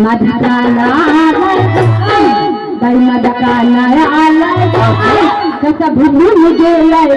माझा काना बाई माझा काना आलाय कसा भुलून गेलाय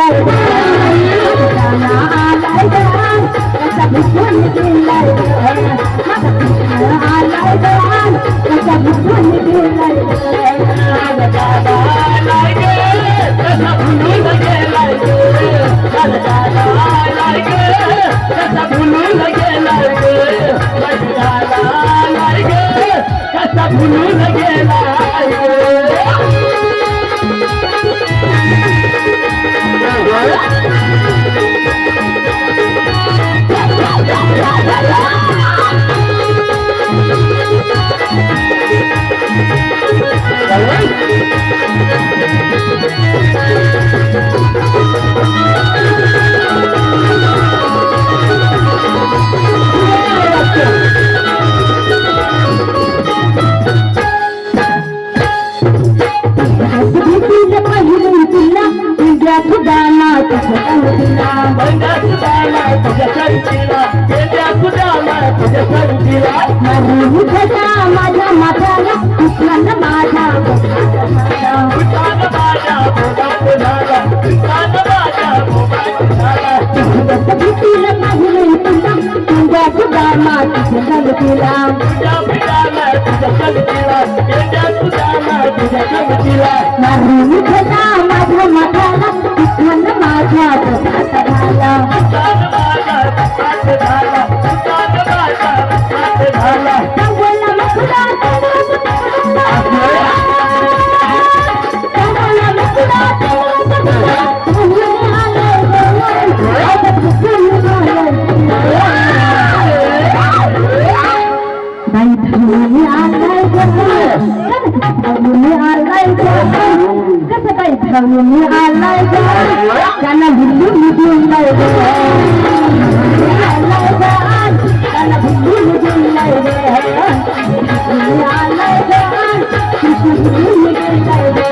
Thank. Vai, vai, vai! सुदाला तुझ्या संतीला माझा माझ्या माथ्याला भोगात झाला भीतीला पाहिलं तुझा तुझ्या सुदाला तुझ्या संतीला माझी खदा माझ्या माथ्याला माझ्या भोगात झाला kavune alayda kana bulu bulu alayda alayda kana bulu bulu alayda alayda kana bulu bulu alayda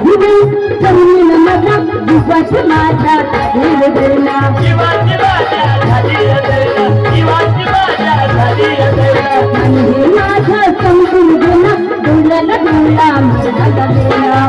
करून माझा विश्वास माझा निर्धरला माझा समजून गेला डोळ्याला डोळा माझ्याला गेला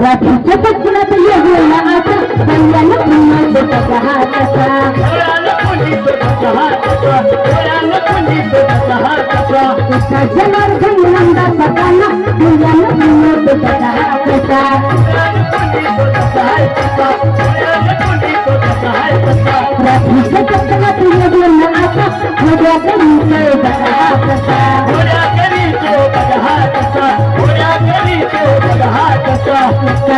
रात्रीच्या पटना तर येऊ ना आता पहिल्यानं पुन्हा हाताचा जनार्दन नंदा सताना दुनिया में दुनिया को बता बता रात्रि से कतना दुनिया में न आता मुझे कभी से बता बता मुझे कभी से बता बता मुझे कभी से बता बता